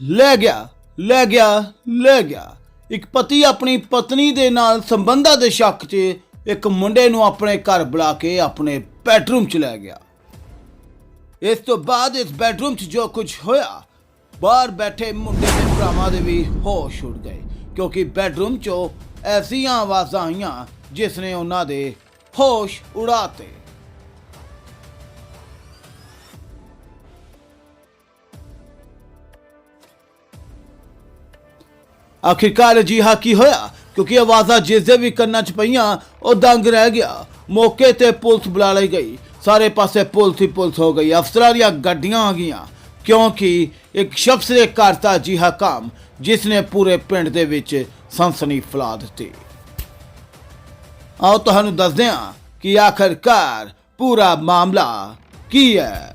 ਲੈ ਗਿਆ ਲੈ ਗਿਆ ਲੈ ਗਿਆ। ਇੱਕ ਪਤੀ ਆਪਣੀ ਪਤਨੀ ਦੇ ਨਾਲ ਸੰਬੰਧਾਂ ਦੇ ਸ਼ੱਕ 'ਚ ਇੱਕ ਮੁੰਡੇ ਨੂੰ ਆਪਣੇ ਘਰ ਬੁਲਾ ਕੇ ਆਪਣੇ ਬੈਡਰੂਮ 'ਚ ਲੈ ਗਿਆ। ਇਸ ਤੋਂ ਬਾਅਦ ਇਸ ਬੈਡਰੂਮ 'ਚ ਜੋ ਕੁਝ ਹੋਇਆ, ਬਾਹਰ ਬੈਠੇ ਮੁੰਡੇ ਦੇ ਭਰਾਵਾਂ ਦੇ ਵੀ ਹੋਸ਼ ਉੱਡ ਗਏ, ਕਿਉਂਕਿ ਬੈਡਰੂਮ 'ਚੋਂ ਐਸੀਆਂ ਆਵਾਜ਼ਾਂ ਆਈਆਂ ਜਿਸ ਨੇ ਉਹਨਾਂ ਦੇ ਹੋਸ਼ ਉਡਾਤੇ ਆਖਿਰਕਾਰ ਅਜਿਹਾ ਕੀ ਹੋਇਆ ਕਿਉਂਕਿ ਆਵਾਜ਼ਾਂ ਜਿਸ ਵੀ ਕੰਨਾਂ 'ਚ ਪਈਆਂ ਉਹ ਦੰਗ ਰਹਿ ਗਿਆ ਮੌਕੇ ਤੇ ਪੁਲਿਸ ਬੁਲਾ ਲਈ ਗਈ ਸਾਰੇ ਪਾਸੇ ਪੁਲਿਸ ਹੀ ਪੁਲਿਸ ਹੋ ਗਈ ਅਫਸਰਾਂ ਦੀਆਂ ਗੱਡੀਆਂ ਆ ਗਈਆਂ ਕਿਉਂਕਿ ਇੱਕ ਸ਼ਖਸ ਦੇ ਘਰ ਦਾ ਅਜਿਹਾ ਕੰਮ ਜਿਸ ਨੇ ਪੂਰੇ ਪਿੰਡ ਦੇ ਵਿੱਚ ਸੰਸਨੀ ਫੈਲਾ ਦਿੱਤੀ ਆਓ ਤੁਹਾਨੂੰ ਦੱਸਦੇ ਹਾਂ ਕਿ ਆਖਰਕਾਰ ਪੂਰਾ ਮਾਮਲਾ ਕੀ ਹੈ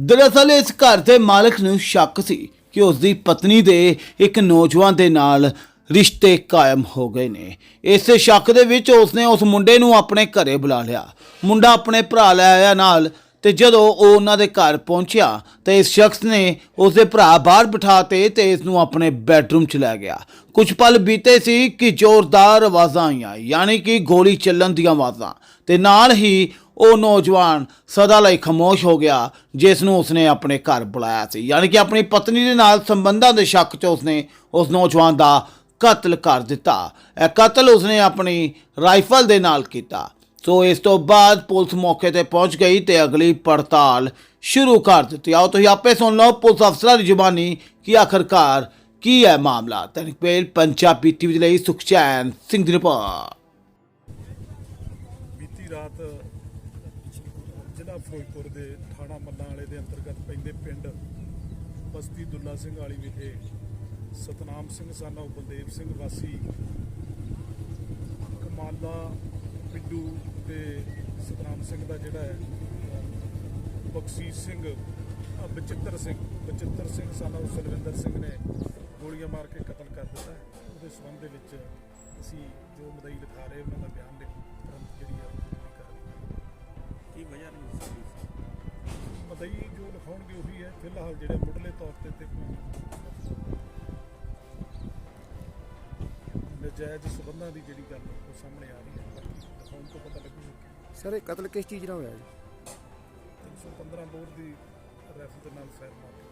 ਦਰਅਸਲ ਇਸ ਘਰ ਦੇ ਮਾਲਕ ਨੂੰ ਸ਼ੱਕ ਸੀ ਕਿ ਉਸ ਦੀ ਪਤਨੀ ਦੇ ਇੱਕ ਨੌਜਵਾਨ ਦੇ ਨਾਲ ਰਿਸ਼ਤੇ ਕਾਇਮ ਹੋ ਗਏ ਨੇ। ਇਸੇ ਸ਼ੱਕ ਦੇ ਵਿੱਚ ਉਸਨੇ ਉਸ ਮੁੰਡੇ ਨੂੰ ਆਪਣੇ ਘਰੇ ਬੁਲਾ ਲਿਆ। ਮੁੰਡਾ ਆਪਣੇ ਭਰਾ ਲੈ ਆਇਆ ਨਾਲ ਤੇ ਜਦੋਂ ਉਹ ਉਹਨਾਂ ਦੇ ਘਰ ਪਹੁੰਚਿਆ ਤੇ ਇਸ ਸ਼ਖਸ ਨੇ ਉਸਦੇ ਭਰਾ ਬਾਹਰ ਬਿਠਾ ਤੇ ਇਸ ਨੂੰ ਆਪਣੇ ਬੈਡਰੂਮ ਚ ਲੈ ਗਿਆ। ਕੁਝ ਪਲ ਬੀਤੇ ਸੀ ਕਿ ਜ਼ੋਰਦਾਰ ਆਵਾਜ਼ਾਂ ਆਈਆਂ, ਯਾਨੀ ਕਿ ਗੋਲੀ ਚੱਲਣ ਦੀਆਂ ਆਵਾਜ਼ਾਂ ਤੇ ਨਾਲ ਹੀ ਉਹ ਨੌਜਵਾਨ ਸਦਾ ਲਈ ਖਾਮੋਸ਼ ਹੋ ਗਿਆ, ਜਿਸ ਨੂੰ ਉਸਨੇ ਆਪਣੇ ਘਰ ਬੁਲਾਇਆ ਸੀ। ਯਾਨੀ ਕਿ ਆਪਣੀ ਪਤਨੀ ਦੇ ਨਾਲ ਸੰਬੰਧਾਂ ਦੇ ਸ਼ੱਕ 'ਚ ਉਸਨੇ ਉਸ ਨੌਜਵਾਨ ਦਾ ਕਤਲ ਕਰ ਦਿੱਤਾ। ਇਹ ਕਤਲ ਉਸਨੇ ਆਪਣੀ ਰਾਈਫਲ ਦੇ ਨਾਲ ਕੀਤਾ। ਸੋ ਇਸ ਤੋਂ ਬਾਅਦ ਪੁਲਿਸ ਮੌਕੇ ਤੇ ਪਹੁੰਚ ਗਈ ਤੇ ਅਗਲੀ ਪੜਤਾਲ ਸ਼ੁਰੂ ਕਰ ਦਿੱਤੀ। ਆਓ, ਤੁਸੀਂ ਆਪੇ ਸੁਣ ਲਓ ਪੁਲਿਸ ਅਫਸਰਾਂ ਦੀ ਜ਼ੁਬਾਨੀ ਕਿ ਆਖਰਕਾਰ ਕੀ ਹੈ ਮਾਮਲਾ। ਤਨਕਪੇਲ ਪੰਜਾਬੀ ਟੀਵੀ ਦੇ ਲਈ ਸੁਖਚੈਨ ਸਿੰਘ ਦੀ ਰਿਪੋਰਟ। ਬੀਤੀ ਰਾਤ ਜ਼ਿਲ੍ਹਾ ਫਿਰੋਜ਼ਪੁਰ ਦੇ ਥਾਣਾ ਮੱਲਾਂ ਵਾਲੇ ਦੇ ਅੰਤਰਗਤ ਪੈਂਦੇ ਪਿੰਡ ਬਸਤੀ ਦੁੱਲਾ ਸਿੰਘ ਵਾਲੀ ਵਿਖੇ ਸਤਨਾਮ ਸਿੰਘ, ਸਾਨਾ ਬਲਦੇਵ ਸਿੰਘ ਵਾਸੀ, ਕਮਾਲਾ ਪਿੰਡੂ ਤੇ ਸਤਨਾਮ ਸਿੰਘ ਦਾ ਜਿਹੜਾ ਹੈ, ਬਖਸ਼ੀਸ਼ ਸਿੰਘ ਬਚਿੱਤਰ ਸਿੰਘ ਬਚਿੱਤਰ ਸਿੰਘ, ਸਾਨਾ ਸੁਲਵਿੰਦਰ ਸਿੰਘ ਨੇ ਗੋਲੀਆਂ ਮਾਰ ਕੇ ਕਤਲ ਕਰ ਦਿੱਤਾ ਉਹਦੇ ਸੰਬੰਧ ਦੇ ਵਿੱਚ ਅਸੀਂ ਜੋ ਮਦਈ ਲਿਖਾ ਰਹੇ, ਉਹਨਾਂ ਦਾ ਬਿਆਨ ਲਿਖ ਤੁਰੰਤ ਜਿਹੜੀ ਹੈ ਸੀ ਮਦਈ ਜੋ ਲਿਖਾਉਣਗੇ ਉਹੀ ਹੈ। ਫਿਲਹਾਲ ਜਿਹੜੇ ਮੁੱਢਲੇ ਤੌਰ ਤੇ ਤੇ ਕੋਈ ਨਜਾਇਜ਼ ਸਬੰਧਾਂ ਦੀ ਜਿਹੜੀ ਗੱਲ ਉਹ ਸਾਹਮਣੇ ਆ ਰਹੀ ਹੈ। ਲਿਖਾਉਣ ਤੋਂ ਪਤਾ ਲੱਗੂ। ਸਰ ਇਹ ਕਤਲ ਕਿਸ ਚੀਜ਼ ਨਾਲ ਹੋਇਆ ਜੀ? 315 ਬੋਰ ਦੀ ਦੇ ਨਾਲ ਫਾਇਰ ਮਾਰ।